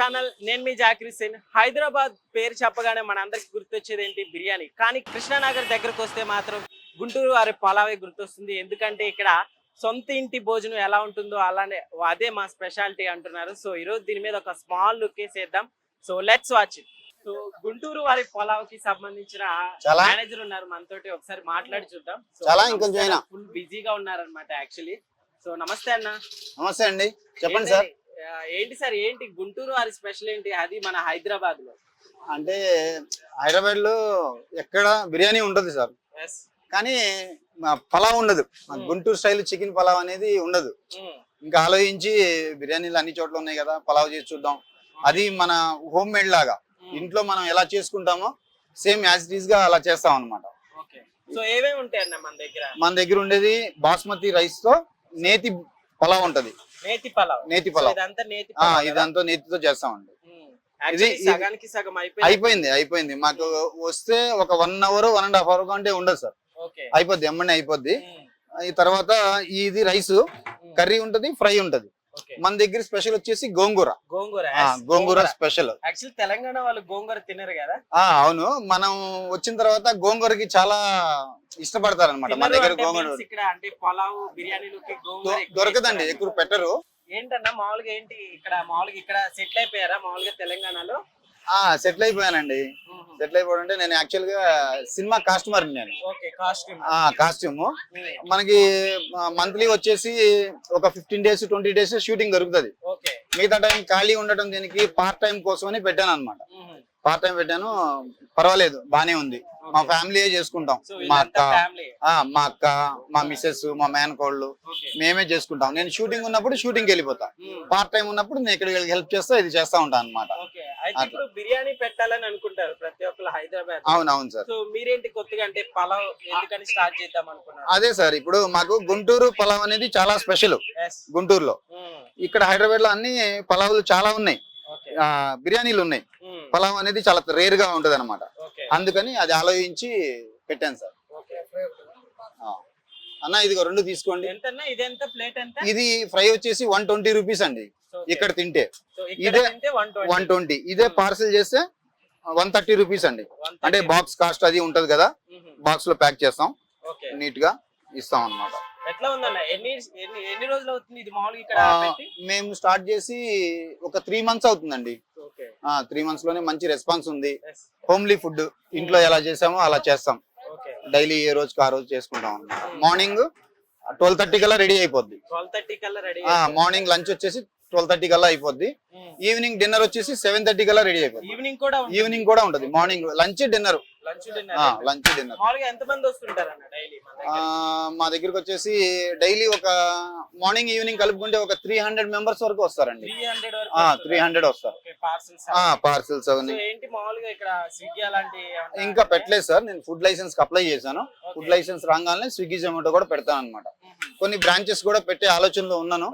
Channel నేను మీ జాకిర్ హుసేన్ హైదరాబాద్ పేరు చెప్పగానే మన అందరికి గుర్తొచ్చేది ఏంటి? బిర్యానీ. కానీ కృష్ణానగర్ దగ్గరకు వస్తే మాత్రం గుంటూరు వారి పలావే గుర్తొస్తుంది. ఎందుకంటే ఇక్కడ సొంత ఇంటి భోజనం ఎలా ఉంటుందో అలానే అదే మా స్పెషాలిటీ అంటున్నారు. సో ఈరోజు దీని మీద ఒక స్మాల్ లుక్ వేసేద్దాం. So let's watch it. So Guntur వారి పొలావ్కి సంబంధించిన? మేనేజర్ ఉన్నారు మనతోటి. ఒకసారి మాట్లాడి చూద్దాం. చాలా, ఇంకొంచెం అయినా. ఫుల్ బిజీగా ఉన్నారనమాట యాక్చువల్లీ. సో నమస్తే అన్న. నమస్తే అండి. చెప్పండి సార్. ఏంటి సార్ ఏంటి గుంటూరు వారి స్పెషల్ ఏంటి? అది మన హైదరాబాద్లో అంటే హైదరాబాద్లో ఎక్కడ బిర్యానీ ఉంటుంది సార్. కానీ పలావ్ ఉండదు. మా గుంటూరు స్టైల్ చికెన్ పలావ్ అనేది ఉండదు. ఇంకా ఆలోచించి బిర్యానీలు అన్ని చోట్ల ఉన్నాయి కదా పలావ్ చేసి చూద్దాం. అది మన హోమ్ మేడ్ లాగా. ఇంట్లో మనం ఎలా చేసుకుంటామో సేమ్ యాజ్ ఇట్ ఈస్గా అలా చేస్తాం అనమాట ఓకే సో ఏమేమి ఉంటాయి అన్న మన దగ్గర? మన దగ్గర ఉండేది బాస్మతి రైస్తో నేతి పలావ్ ఉంటది. నేతి పలావ్. నేతి పలావ్. ఇదంతా నేతి ఆ? ఇదంతా నేతితో చేస్తామండి. ఉమ్. Actually ఇది- సగానికి సగం అయిపోయింది. అయిపోయింది అయిపోయింది. మాకు వస్తే ఒక one hour one and half hour కంటే ఉండదు సార్. ఓకే. అయిపోద్ది ఎమ్మని అయిపోద్ది. ఈ తర్వాత ఇది రైస్ కర్రీ ఉంటది ఫ్రై ఉంటది. మన దగ్గర స్పెషల్ వచ్చేసి గోంగూర. గోంగూర. గోంగూర స్పెషల్. యాక్చువల్ తెలంగాణ వాళ్ళు గోంగూర తినరు కదా? అవును. మనం వచ్చిన తర్వాత గోంగూరకి చాలా ఇష్టపడతారు అనమాట మన దగ్గర గోంగూర ఇక్కడ అంటే పలావ్ బిర్యానీలోకి గోంగూర దొరకదండి. ఎక్కువ పెట్టరు. ఏంటన్నా మామూలుగా ఏంటి? ఇక్కడ మామూలుగా ఇక్కడ సెటిల్ అయిపోయారా మామూలుగా తెలంగాణలో? ఆ సెటిల్ అయిపోయానండి. సెటిల్ అయిపోవడం అంటే నేను యాక్చువల్గా సినిమా కాస్ట్యూమర్ నేను. కాస్ట్యూమ్ ఆ కాస్ట్యూమ్ మనకి మంత్లీ వచ్చేసి ఒక fifteen days twenty days shooting దొరుకుతది. మిగతా టైం ఖాళీ ఉండటం దీనికి పార్ట్ టైం కోసమని పెట్టాను అనమాట పార్ట్ టైం పెట్టాను. పర్వాలేదు బానే ఉంది. మా ఫ్యామిలీయే చేసుకుంటాం. మా అక్క ఫ్యామిలీ మా అక్క మా మిస్సెస్ మా మేనకోళ్ళు మేమే చేసుకుంటాం. నేను షూటింగ్ ఉన్నప్పుడు షూటింగ్ వెళ్ళిపోతా. పార్ట్ టైం ఉన్నప్పుడు నేను ఇక్కడికి హెల్ప్ చేస్తా ఇది చేస్తా ఉంటాను అనమాట అయితే ఇప్పుడు బిర్యానీ పెట్టాలని అనుకుంటారు ప్రతి ఒక్కరు హైదరాబాద్ అవును అవును సార్. సో మీరేంటి కొత్తగా అంటే పలావ్ ఎందుకని స్టార్ట్ చేద్దాం అనుకున్నారు? అదే సార్ ఇప్పుడు మాకు గుంటూరు పలావ్ అనేది చాలా స్పెషల్ గుంటూరులో. ఇక్కడ హైదరాబాద్లో అన్ని పలావులు చాలా ఉన్నాయి. బిర్యానీలు ఉన్నాయి. పలావ్ అనేది చాలా రేర్గా ఉంటది అనమాట అందుకని అది ఆలోచించి పెట్టాను సార్. అన్న ఇదిగో రెండు తీసుకోండి. ఇది ఫ్రై వచ్చేసి వన్ ట్వంటీ రూపీస్ అండి. ఇక్కడ తింటే. ఇదే వన్ ట్వంటీ ఇదే పార్సల్ చేస్తే వన్ థర్టీ రూపీస్ అండి. అంటే బాక్స్ కాస్ట్ అది ఉంటది కదా బాక్స్లో ప్యాక్ చేస్తాం. నీట్గా ఇస్తాం పెట్టి? మేము స్టార్ట్ చేసి ఒక త్రీ మంత్స్ అవుతుందండి. త్రీ మంత్స్లోనే మంచి రెస్పాన్స్ ఉంది. హోమ్లీ ఫుడ్ ఇంట్లో ఎలా చేసామో అలా చేస్తాం. డైలీ ఏ రోజుకి ఆ రోజు చేసుకుంటాం అన్నమాట. మార్నింగ్ ట్వెల్వ్ థర్టీ కల్లా రెడీ అయిపోద్ది. ట్వెల్వ్ థర్టీ కల్లా రెడీ మార్నింగ్ లంచ్ వచ్చేసి ట్వెల్వ్ థర్టీ కల్లా అయిపోద్ది. ఈవినింగ్ డిన్నర్ వచ్చేసి సెవెన్ థర్టీ కల్లా రెడీ అయిపోద్ది. ఈవినింగ్ కూడా ఈవినింగ్ కూడా ఉంటుంది. Morning lunch dinner lunch dinner మా దగ్గరకు వచ్చేసి డైలీ ఒక మార్నింగ్ ఈవినింగ్ కలుపుకుంటే ఒక త్రీ హండ్రెడ్ మెంబర్స్ వరకు వస్తారండి. త్రీ హండ్రెడ్ వస్తారు? పార్సల్స్ ఇంకా పెట్టలేదు సార్ నేను ఫుడ్ లైసెన్స్ అప్లై చేశాను. ఫుడ్ లైసెన్స్ రాగానే స్విగ్గీ జొమాటో కూడా పెడతాను అనమాట కొన్ని బ్రాంచెస్ కూడా పెట్టే ఆలోచనలో ఉన్నాను.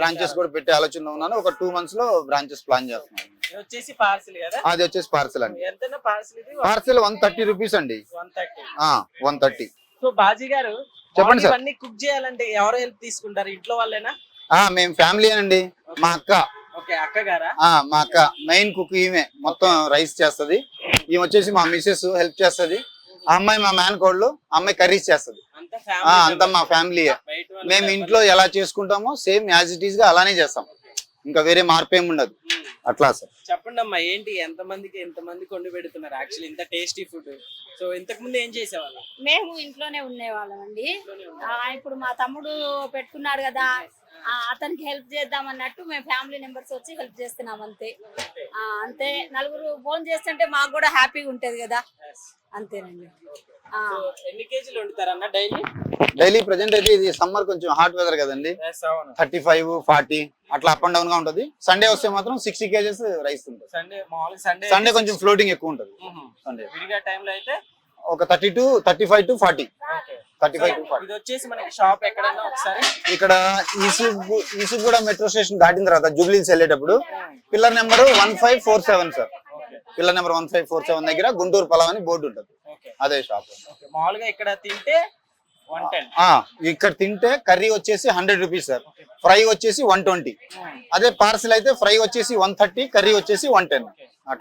బ్రాంచెస్ కూడా పెట్టే ఆలోచనలో ఉన్నాను. ఒక టూ మంత్స్లో బ్రాంచెస్ ప్లాన్ చేస్తున్నాను. వచ్చేసి పార్సిల్ కదా? అది వచ్చేసి పార్సల్ అండి. ఎంత పార్సిల్ ఇది పార్సల్ వన్ థర్టీ రూపీస్ అండి. One thirty. One thirty. So Baji గారు చెప్పండి సార్. ఇవన్నీ కుక్ చేయాలంటే ఎవరు హెల్ప్ తీసుకుంటారు? ఇంట్లో వాళ్ళేనా? మేము ఫ్యామిలీ అండి. మా అక్క. ఓకే అక్క గారా? ఆ, మా అక్క. మెయిన్ కుక్ ఈమె. మొత్తం రైస్ చేస్తది. ఈమె వచ్చేసి మా మిసెస్ హెల్ప్ చేస్తది. ఆ అమ్మాయి మా మ్యాన్ కోళ్ళు అమ్మాయి కర్రీస్ చేస్తది. అంతా ఆ, ఫ్యామిలీ అంతా మా ఫ్యామిలీ మేము ఇంట్లో ఎలా చేసుకుంటామో సేమ్ యాజ్ ఇట్ ఈస్గా అలానే చేస్తాం. ఇంకా వేరే మార్పు ఏమి ఉండదు. అట్లా సార్. చెప్పండి అమ్మా ఏంటి ఎంత మందికి ఎంత మంది కొండి పెడుతున్నారు? యాక్చువల్లీ ఇంత టేస్టీ ఫుడ్ సో ఇంతకు ముందు ఏం చేసేవాళ్ళు? మేము ఇంట్లోనే ఉండేవాళ్ళం అండి. ఇప్పుడు మా తమ్ముడు పెట్టుకున్నాడు కదా ఆ, అతనికి హెల్ప్ చేద్దాం అన్నట్టు మేము ఫ్యామిలీ మెంబర్స్ వచ్చి హెల్ప్ చేస్తున్నాం అంతే. ఆ, అంతే. నలుగురు ఫోన్ చేస్తుంటే మాకు కూడా హ్యాపీగా ఉంటది కదా. అంతేనండి. ఎన్ని కేజీలు వండుతారన్న డైలీ? డైలీ ప్రజెంట్ అయితే ఇది సమ్మర్ కొంచెం హాట్ వెదర్ కదండి. థర్టీ ఫైవ్ ఫార్టీ అట్లా అప్ అండ్ డౌన్గా ఉంటది. సండే వస్తే మాత్రం సిక్స్టీ కేజెస్ రైస్ ఉంటుంది సండే కొంచెం ఫ్లోటింగ్ ఎక్కువ ఉంటుంది. సండే విడిగా టైంలో అయితే ఒక thirty to thirty five to forty thirty five to forty వచ్చేసి మనకి షాప్ ఒకసారి. ఇక్కడ ఈసూబ్ ఈసూబ్ మెట్రో స్టేషన్ దాటిన తర్వాత జూబ్లీస్ వెళ్ళేటప్పుడు pillar number one five four seven sir pillar number one five four seven దగ్గర గుంటూరు పలావ్ అని బోర్డు ఉంటుంది. అదే షాప్ మామూలుగా ఇక్కడ తింటే ఇక్కడ తింటే కర్రీ వచ్చేసి హండ్రెడ్ రూపీస్ సార్. ఫ్రై వచ్చేసి వన్ ట్వంటీ. అదే పార్సిల్ అయితే ఫ్రై వచ్చేసి వన్ థర్టీ కర్రీ వచ్చేసి వన్ టెన్.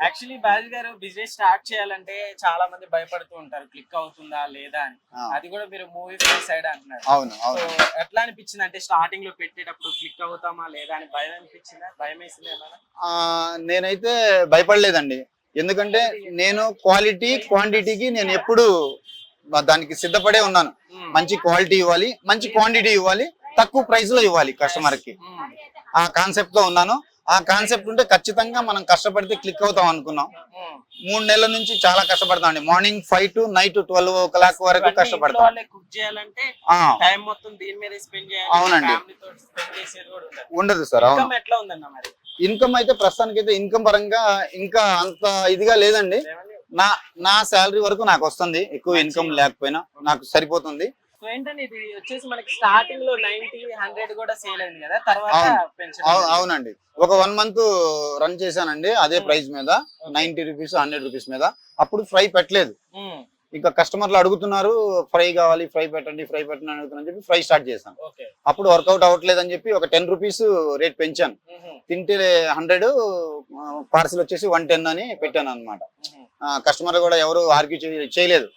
యాక్చువల్లీ బాజీ గారు బిజినెస్ స్టార్ట్ చేయాలంటే చాలా మంది భయపడుతూ ఉంటారు. క్లిక్ అవుతుందా లేదా అని. అది కూడా మీరు మూవీ సైడ్ అంటున్నారు. అవును ఎట్లా అనిపించింది? అంటే స్టార్టింగ్లో పెట్టేటప్పుడు క్లిక్ అవుతామా లేదా అని భయం అనిపించిందా? భయం వేసింది నేనైతే భయపడలేదండి. ఎందుకంటే నేను క్వాలిటీ క్వాంటిటీకి నేను ఎప్పుడు దానికి సిద్ధపడే ఉన్నాను. మంచి క్వాలిటీ ఇవ్వాలి మంచి క్వాంటిటీ ఇవ్వాలి తక్కువ ప్రైస్లో ఇవ్వాలి కస్టమర్కి. ఆ కాన్సెప్ట్లో ఉన్నాను. ఆ కాన్సెప్ట్ ఉంటే ఖచ్చితంగా మనం కష్టపడితే క్లిక్ అవుతాం అనుకున్నాం. మూడు నెలల నుంచి చాలా కష్టపడతామండి morning five to night twelve o'clock వరకు కష్టపడతాం. అవునండి. ఉండదు. సార్ అవును. ఇన్కమ్ అయితే ప్రస్తుతానికి అయితే ఇన్కమ్ పరంగా ఇంకా అంత ఇదిగా లేదండి? నా నా శాలరీ వరకు నాకు వస్తుంది. ఎక్కువ ఇన్కమ్ లేకపోయినా నాకు సరిపోతుంది. సో ఏంటంటే ఇది వచ్చేసి మనకి స్టార్టింగ్లో నైన్టీ హండ్రెడ్ కూడా సేల్ అయింది కదా తర్వాత అవును. పెన్షన్ అవు- అవునండి. ఒక వన్ మంత్ రన్ చేశానండి అదే ప్రైస్ మీద నైన్టీ రూపీస్ హండ్రెడ్ రూపీస్ మీద. అప్పుడు ఫ్రై పెట్టలేదు. ఇంకా కస్టమర్లు అడుగుతున్నారు ఫ్రై కావాలి ఫ్రై పెట్టండి ఫ్రై పెట్టండి అని అడుగుతున్నారు చెప్పి ఫ్రై స్టార్ట్ చేశాను. ఓకే. అప్పుడు వర్కౌట్ అవ్వట్లేదు అని చెప్పి ఒక టెన్ రూపీస్ రేట్ పెంచాను. తింటే హండ్రెడ్ పార్సిల్ వచ్చేసి వన్ టెన్ అని పెట్టాను అనమాట కస్టమర్ కూడా ఎవరు ఆర్గ్యూ చేయలేదు.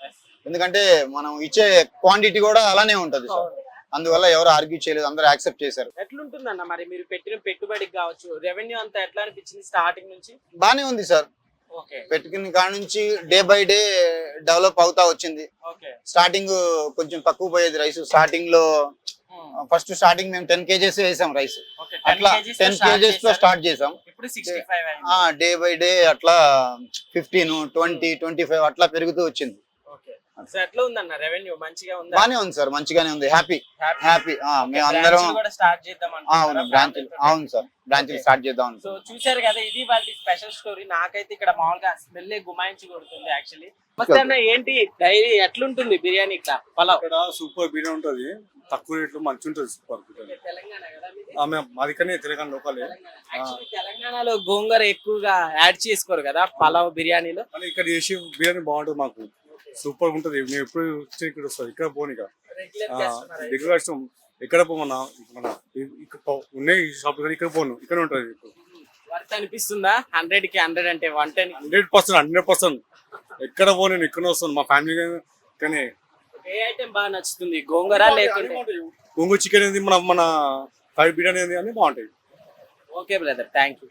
ఎందుకంటే మనం ఇచ్చే క్వాంటిటీ కూడా అలానే ఉంటది సార్ అందువల్ల ఎవరు ఆర్గ్యూ చేయలేదు అందరూ యాక్సెప్ట్ చేశారు. ఎట్లుంటుందన్న మరి? మీరు పెట్టిన పెట్టుబడికి కావచ్చు రెవెన్యూ అంతా ఎట్లా అనిపించింది స్టార్టింగ్ నుంచి? బానే ఉంది సార్ పెట్టుకున్న కాడ నుంచి డే బై డే డెవలప్ అవుతా వచ్చింది. స్టార్టింగ్ కొంచెం తక్కువ పోయేది రైస్. స్టార్టింగ్లో ఫస్ట్ స్టార్టింగ్ మేము టెన్ కేజెస్ వేసాం రైస్. అట్లా టెన్ కేజెస్తో స్టార్ట్ చేసాం. డే బై డే అట్లా ఫిఫ్టీన్ ట్వంటీ ట్వంటీ ఫైవ్ అట్లా పెరుగుతూ వచ్చింది. సో ఎట్లా ఉందన్న రెవెన్యూ? మంచిగా ఉందా? బానే ఉంది సార్ మంచిగానే ఉంది. హ్యాపీ. హ్యాపీ మేము అందరం కూడా స్టార్ట్ చేద్దాం అవును బ్రాంచ్ అవును సార్ బ్రాంచ్. స్టార్ట్ చేద్దాం సో. చూశారు కదా ఇది వాళ్ళ స్పెషల్ స్టోరీ నాకైతే ఇక్కడ మామూలుగా స్మెల్ గుమాయించి కొడుతుంది యాక్చువల్లీ అన్న ఏంటి? డైరీ ఎట్లుంటుంది బిర్యానీ ఇక్కడ పలావ్. ఇక్కడ సూపర్ బిర్యానీ ఉంటది. తక్కువ రేట్లు మంచి ఉంటది సూపర్? ఆమె మాదికనే తెలంగాణ లోకలే తెలంగాణలో గోంగూర ఎక్కువగా యాడ్ చేసుకోరు కదా పలావ్ బిర్యానీలో. ఇక్కడ చేసే బిర్యానీ బాగుంటది మాకు. సూపర్ ఉంటది నేను ఎప్పుడు వచ్చి ఇక్కడ వస్తుంది ఇక్కడ పోను ఇక. రెగ్యులర్ కష్టం ఎక్కడ పోమన్నా? మన ఉన్నాయి ఈ షాప్ కానీ ఇక్కడ పోను. ఇక్కడ ఉంటది వర్త్ అనిపిస్తుందా? హండ్రెడ్కి హండ్రెడ్ అంటే one ten hundred percent hundred percent ఎక్కడ పో నేను ఇక్కడ వస్తాను. మా ఫ్యామిలీ కానీ ఏ ఐటెం బాగా నచ్చుతుంది? గోంగూర లేకుంటే? గొంగు చికెన్ ఏంది మన మన ఫ్రై బిర్యానీ అన్ని బాగుంటాయి. Okay brother thank you